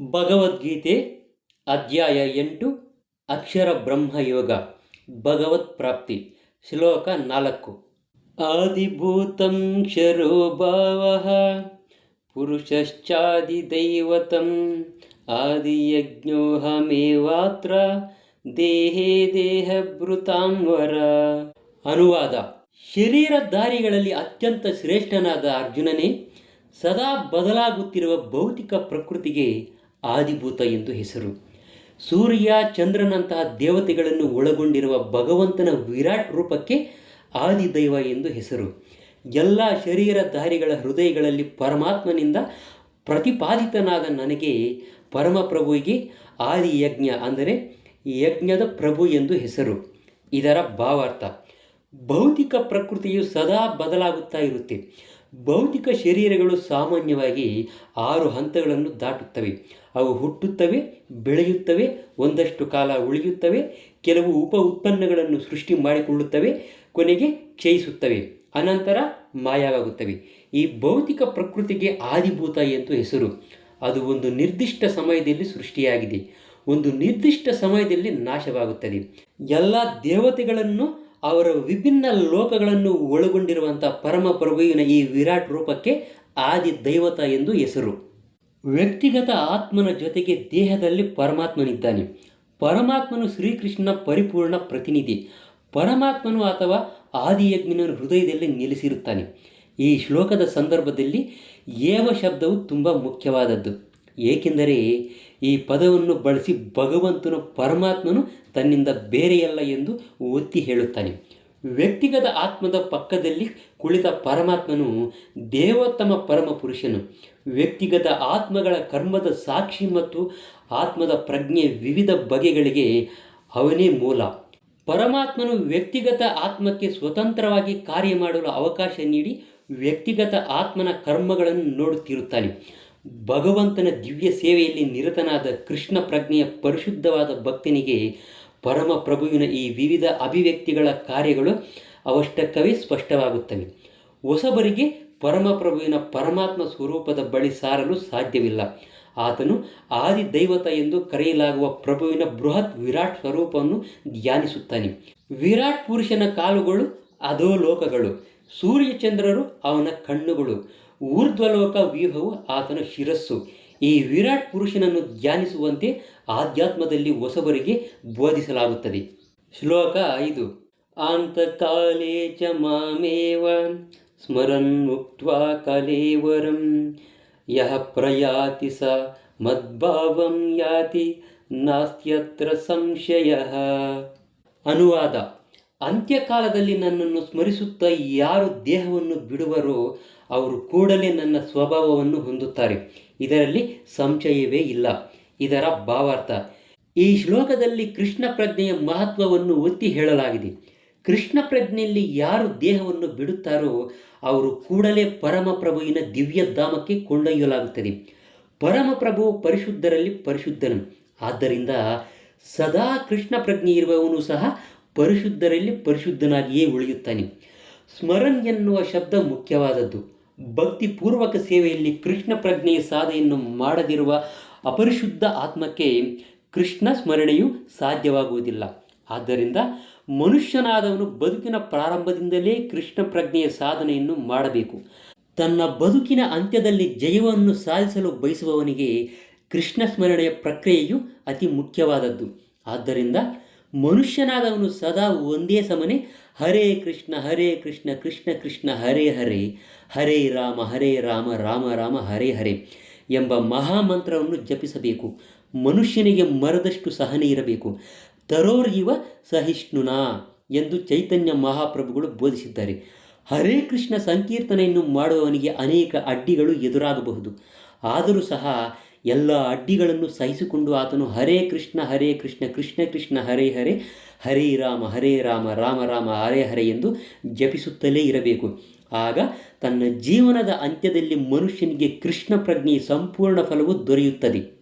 ಭಗವದ್ಗೀತೆ ಅಧ್ಯಾಯ ಎಂಟು, ಅಕ್ಷರ ಬ್ರಹ್ಮಯೋಗ, ಭಗವತ್ ಪ್ರಾಪ್ತಿ, ಶ್ಲೋಕ ನಾಲ್ಕು. ಆದಿಭೂತಂ ಕ್ಷರೋ ಪುರುಷಶ್ಚಾದಿದೈವತಂ ಆದಿಯಜ್ಞೋಹಮೇವಾತ್ರ, ದೇಹೇ ದೇಹಭೃತಾಂ ವರ ಅನುವಾದ, ಶರೀರಧಾರಿಗಳಲ್ಲಿ ಅತ್ಯಂತ ಶ್ರೇಷ್ಠನಾದ ಅರ್ಜುನನೇ, ಸದಾ ಬದಲಾಗುತ್ತಿರುವ ಭೌತಿಕ ಪ್ರಕೃತಿಗೆ ಆದಿಭೂತ ಎಂದು ಹೆಸರು. ಸೂರ್ಯ ಚಂದ್ರನಂತಹ ದೇವತೆಗಳನ್ನು ಒಳಗೊಂಡಿರುವ ಭಗವಂತನ ವಿರಾಟ್ ರೂಪಕ್ಕೆ ಆದಿದೈವ ಎಂದು ಹೆಸರು. ಎಲ್ಲ ಶರೀರಧಾರಿಗಳ ಹೃದಯಗಳಲ್ಲಿ ಪರಮಾತ್ಮನಿಂದ ಪ್ರತಿಪಾದಿತನಾದ ನನಗೆ ಪರಮಪ್ರಭುವಿಗೆ ಆದಿ ಯಜ್ಞ ಅಂದರೆ ಯಜ್ಞದ ಪ್ರಭು ಎಂದು ಹೆಸರು. ಇದರ ಭಾವಾರ್ಥ, ಭೌತಿಕ ಪ್ರಕೃತಿಯು ಸದಾ ಬದಲಾಗುತ್ತಾ ಇರುತ್ತೆ. ಭೌತಿಕ ಶರೀರಗಳು ಸಾಮಾನ್ಯವಾಗಿ ಆರು ಹಂತಗಳನ್ನು ದಾಟುತ್ತವೆ. ಅವು ಹುಟ್ಟುತ್ತವೆ, ಬೆಳೆಯುತ್ತವೆ, ಒಂದಷ್ಟು ಕಾಲ ಉಳಿಯುತ್ತವೆ, ಕೆಲವು ಉಪ ಉತ್ಪನ್ನಗಳನ್ನು ಸೃಷ್ಟಿ ಮಾಡಿಕೊಳ್ಳುತ್ತವೆ, ಕೊನೆಗೆ ಕ್ಷಯಿಸುತ್ತವೆ, ಅನಂತರ ಮಾಯವಾಗುತ್ತವೆ. ಈ ಭೌತಿಕ ಪ್ರಕೃತಿಗೆ ಆದಿಭೂತ ಎಂದು ಹೆಸರು. ಅದು ಒಂದು ನಿರ್ದಿಷ್ಟ ಸಮಯದಲ್ಲಿ ಸೃಷ್ಟಿಯಾಗಿದೆ. ಒಂದು ನಿರ್ದಿಷ್ಟ ಸಮಯದಲ್ಲಿ ನಾಶವಾಗುತ್ತದೆ. ಎಲ್ಲ ದೇವತೆಗಳನ್ನು ಅವರ ವಿಭಿನ್ನ ಲೋಕಗಳನ್ನು ಒಳಗೊಂಡಿರುವಂಥ ಪರಮ ಪ್ರಭುವಿನ ಈ ವಿರಾಟ್ ರೂಪಕ್ಕೆ ಆದಿ ದೈವತ ಎಂದು ಹೆಸರು. ವ್ಯಕ್ತಿಗತ ಆತ್ಮನ ಜೊತೆಗೆ ದೇಹದಲ್ಲಿ ಪರಮಾತ್ಮನಿದ್ದಾನೆ. ಪರಮಾತ್ಮನು ಶ್ರೀಕೃಷ್ಣನ ಪರಿಪೂರ್ಣ ಪ್ರತಿನಿಧಿ. ಪರಮಾತ್ಮನು ಅಥವಾ ಆದಿಯಜ್ಞನ ಹೃದಯದಲ್ಲಿ ನೆಲೆಸಿರುತ್ತಾನೆ. ಈ ಶ್ಲೋಕದ ಸಂದರ್ಭದಲ್ಲಿ ಏವ ಶಬ್ದವು ತುಂಬ ಮುಖ್ಯವಾದದ್ದು. ಏಕೆಂದರೆ ಈ ಪದವನ್ನು ಬಳಸಿ ಭಗವಂತನು ಪರಮಾತ್ಮನು ತನ್ನಿಂದ ಬೇರೆಯಲ್ಲ ಎಂದು ಒತ್ತಿ ಹೇಳುತ್ತಾನೆ. ವ್ಯಕ್ತಿಗತ ಆತ್ಮದ ಪಕ್ಕದಲ್ಲಿ ಕುಳಿತ ಪರಮಾತ್ಮನು ದೇವೋತ್ತಮ ಪರಮ ಪುರುಷನು. ವ್ಯಕ್ತಿಗತ ಆತ್ಮಗಳ ಕರ್ಮದ ಸಾಕ್ಷಿ ಮತ್ತು ಆತ್ಮದ ಪ್ರಜ್ಞೆ ವಿವಿಧ ಬಗೆಗಳಿಗೆ ಅವನೇ ಮೂಲ. ಪರಮಾತ್ಮನು ವ್ಯಕ್ತಿಗತ ಆತ್ಮಕ್ಕೆ ಸ್ವತಂತ್ರವಾಗಿ ಕಾರ್ಯ ಮಾಡಲು ಅವಕಾಶ ನೀಡಿ ವ್ಯಕ್ತಿಗತ ಆತ್ಮನ ಕರ್ಮಗಳನ್ನು ನೋಡುತ್ತಿರುತ್ತಾನೆ. ಭಗವಂತನ ದಿವ್ಯ ಸೇವೆಯಲ್ಲಿ ನಿರತನಾದ ಕೃಷ್ಣ ಪ್ರಜ್ಞೆಯ ಪರಿಶುದ್ಧವಾದ ಭಕ್ತನಿಗೆ ಪರಮ ಪ್ರಭುವಿನ ಈ ವಿವಿಧ ಅಭಿವ್ಯಕ್ತಿಗಳ ಕಾರ್ಯಗಳು ಅವಷ್ಟಕ್ಕವೇ ಸ್ಪಷ್ಟವಾಗುತ್ತವೆ. ಹೊಸಬರಿಗೆ ಪರಮಪ್ರಭುವಿನ ಪರಮಾತ್ಮ ಸ್ವರೂಪದ ಬಳಿ ಸಾರಲು ಸಾಧ್ಯವಿಲ್ಲ. ಆತನು ಆದಿ ದೈವತ ಎಂದು ಕರೆಯಲಾಗುವ ಪ್ರಭುವಿನ ಬೃಹತ್ ವಿರಾಟ್ ಸ್ವರೂಪವನ್ನು ಧ್ಯಾನಿಸುತ್ತಾನೆ. ವಿರಾಟ್ ಪುರುಷನ ಕಾಲುಗಳು ಅಧೋಲೋಕಗಳು ಸೂರ್ಯಚಂದ್ರರು ಅವನ ಕಣ್ಣುಗಳು. ಊರ್ಧ್ವಲೋಕ ವ್ಯೂಹವು ಆತನ ಶಿರಸ್ಸು. ಈ ವಿರಾಟ್ ಪುರುಷನನ್ನು ಧ್ಯಾನಿಸುವಂತೆ ಆಧ್ಯಾತ್ಮದಲ್ಲಿ ಹೊಸಬರಿಗೆ ಬೋಧಿಸಲಾಗುತ್ತದೆ. ಶ್ಲೋಕ ಐದು. ಅಂತಕಾಲೇ ಚ ಮಾಮೇವ, ಸ್ಮರನ್ ಮುಕ್ವಾ ಕಲೇವರಂ. ಯಹ ಪ್ರಯಾತಿ ಸ ಮದ್ಭಾವಂ ಯಾತಿ, ನಾಸ್ತ್ಯತ್ರ ಸಂಶಯ. ಅನುವಾದ. ಅಂತ್ಯಕಾಲದಲ್ಲಿ ನನ್ನನ್ನು ಸ್ಮರಿಸುತ್ತಾ ಯಾರು ದೇಹವನ್ನು ಬಿಡುವರೋ ಅವರು ಕೂಡಲೇ ನನ್ನ ಸ್ವಭಾವವನ್ನು ಹೊಂದುತ್ತಾರೆ. ಇದರಲ್ಲಿ ಸಂಶಯವೇ ಇಲ್ಲ. ಇದರ ಭಾವಾರ್ಥ, ಈ ಶ್ಲೋಕದಲ್ಲಿ ಕೃಷ್ಣ ಪ್ರಜ್ಞೆಯ ಮಹತ್ವವನ್ನು ಒತ್ತಿ ಹೇಳಲಾಗಿದೆ. ಕೃಷ್ಣ ಪ್ರಜ್ಞೆಯಲ್ಲಿ ಯಾರು ದೇಹವನ್ನು ಬಿಡುತ್ತಾರೋ ಅವರು ಕೂಡಲೇ ಪರಮಪ್ರಭುವಿನ ದಿವ್ಯಧಾಮಕ್ಕೆ ಕೊಂಡೊಯ್ಯಲಾಗುತ್ತದೆ. ಪರಮಪ್ರಭು ಪರಿಶುದ್ಧರಲ್ಲಿ ಪರಿಶುದ್ಧನು. ಆದ್ದರಿಂದ ಸದಾ ಕೃಷ್ಣ ಪ್ರಜ್ಞೆ ಇರುವವನು ಸಹ ಪರಿಶುದ್ಧರಲ್ಲಿ ಪರಿಶುದ್ಧನಾಗಿಯೇ ಉಳಿಯುತ್ತಾನೆ. ಸ್ಮರಣ್ ಎನ್ನುವ ಶಬ್ದ ಮುಖ್ಯವಾದದ್ದು. ಭಕ್ತಿಪೂರ್ವಕ ಸೇವೆಯಲ್ಲಿ ಕೃಷ್ಣ ಪ್ರಜ್ಞೆಯ ಸಾಧನೆಯನ್ನು ಮಾಡದಿರುವ ಅಪರಿಶುದ್ಧ ಆತ್ಮಕ್ಕೆ ಕೃಷ್ಣ ಸ್ಮರಣೆಯು ಸಾಧ್ಯವಾಗುವುದಿಲ್ಲ. ಆದ್ದರಿಂದ ಮನುಷ್ಯನಾದವನು ಬದುಕಿನ ಪ್ರಾರಂಭದಿಂದಲೇ ಕೃಷ್ಣ ಪ್ರಜ್ಞೆಯ ಸಾಧನೆಯನ್ನು ಮಾಡಬೇಕು. ತನ್ನ ಬದುಕಿನ ಅಂತ್ಯದಲ್ಲಿ ಜಯವನ್ನು ಸಾಧಿಸಲು ಬಯಸುವವನಿಗೆ ಕೃಷ್ಣ ಸ್ಮರಣೆಯ ಪ್ರಕ್ರಿಯೆಯು ಅತಿ ಮುಖ್ಯವಾದದ್ದು. ಆದ್ದರಿಂದ ಮನುಷ್ಯನಾದವನು ಸದಾ ಒಂದೇ ಸಮನೆ, ಹರೇ ಕೃಷ್ಣ ಹರೇ ಕೃಷ್ಣ ಕೃಷ್ಣ ಕೃಷ್ಣ, ಹರೇ ಹರೇ ಹರೇ ರಾಮ ಹರೇ ರಾಮ ರಾಮ ರಾಮ, ಹರೇ ಹರೇ ಎಂಬ ಮಹಾಮಂತ್ರವನ್ನು ಜಪಿಸಬೇಕು. ಮನುಷ್ಯನಿಗೆ ಮರದಷ್ಟು ಸಹನೆ ಇರಬೇಕು. ತರೋರ್ಜೀವ ಸಹಿಷ್ಣುನ ಸಹಿಷ್ಣುನಾ ಎಂದು ಚೈತನ್ಯ ಮಹಾಪ್ರಭುಗಳು ಬೋಧಿಸಿದ್ದಾರೆ. ಹರೇ ಕೃಷ್ಣ ಸಂಕೀರ್ತನೆಯನ್ನು ಮಾಡುವವನಿಗೆ ಅನೇಕ ಅಡ್ಡಿಗಳು ಎದುರಾಗಬಹುದು. ಆದರೂ ಸಹ ಎಲ್ಲ ಅಡ್ಡಿಗಳನ್ನು ಸಹಿಸಿಕೊಂಡು ಆತನು ಹರೇ ಕೃಷ್ಣ ಹರೇ ಕೃಷ್ಣ ಕೃಷ್ಣ ಕೃಷ್ಣ, ಹರೇ ಹರೇ ಹರೇ ರಾಮ ಹರೇ ರಾಮ ರಾಮ ರಾಮ, ಹರೇ ಹರೇ ಎಂದು ಜಪಿಸುತ್ತಲೇ ಇರಬೇಕು. ಆಗ ತನ್ನ ಜೀವನದ ಅಂತ್ಯದಲ್ಲಿ ಮನುಷ್ಯನಿಗೆ ಕೃಷ್ಣ ಪ್ರಜ್ಞೆ ಸಂಪೂರ್ಣ ಫಲವು ದೊರೆಯುತ್ತದೆ.